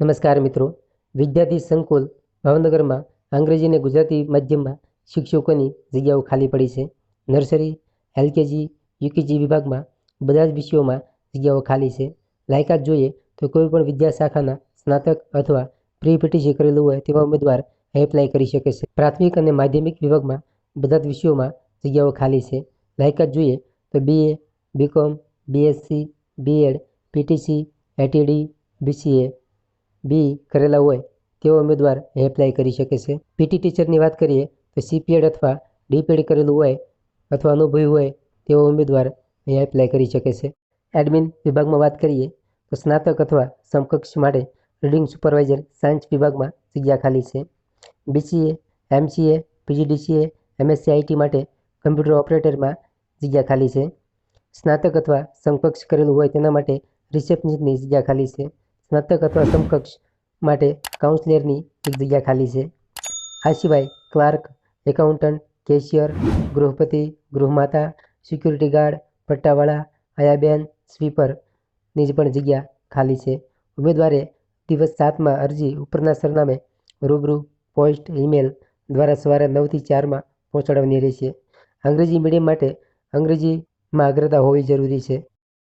નમસ્કાર મિત્રો. વિદ્યાર્થી સંકુલ ભાવનગરમાં અંગ્રેજી અને ગુજરાતી માધ્યમમાં શિક્ષકોની જગ્યાઓ ખાલી પડી છે. નર્સરી, એલકેજી, યુકેજી વિભાગમાં બધા જ વિષયોમાં જગ્યાઓ ખાલી છે. લાયકાત જોઈએ તો કોઈપણ વિદ્યા શાખાના સ્નાતક અથવા પ્રી પીટીસી કરેલું હોય તેવા ઉમેદવાર એપ્લાય કરી શકે છે. પ્રાથમિક અને માધ્યમિક વિભાગમાં બધા જ વિષયોમાં જગ્યાઓ ખાલી છે. લાયકાત જોઈએ તો BA BCom BSc BEd PTC ATD BCA B કરેલા હોય તેવો ઉમેદવાર એપ્લાય કરી શકે છે. પીટી ટીચરની વાત કરીએ તો સીપીએડ અથવા ડીપીએડ કરેલું હોય અથવા અનુભવી હોય તેવો ઉમેદવાર અહીંયા એપ્લાય કરી શકે છે. એડમિન વિભાગમાં વાત કરીએ તો સ્નાતક અથવા સમકક્ષ માટે રીડિંગ સુપરવાઇઝર સાયન્સ વિભાગમાં જગ્યા ખાલી છે. BCA MCA PGDCA MSc IT માટે કમ્પ્યુટર ઓપરેટરમાં જગ્યા ખાલી છે. સ્નાતક અથવા સમકક્ષ કરેલું હોય તેના માટે રિસેપ્શનિસ્ટની જગ્યા ખાલી છે. સ્નાતક અથવા સમકક્ષ માટે કાઉન્સલરની એક જગ્યા ખાલી છે. આ સિવાય ક્લાર્ક, એકાઉન્ટન્ટ, કેશિયર, ગૃહપતિ, ગૃહમાતા, સિક્યુરિટી ગાર્ડ, પટ્ટાવાળા, આયાબેન સ્વીપરની પણ જગ્યા ખાલી છે. ઉમેદવારે દિવસ સાતમાં અરજી ઉપરના સરનામે રૂબરૂ પોસ્ટ, ઈમેલ દ્વારા સવારે નવથી ચારમાં પહોંચાડવાની રહેશે. અંગ્રેજી મીડિયમ માટે અંગ્રેજીમાં અગ્રતા હોવી જરૂરી છે.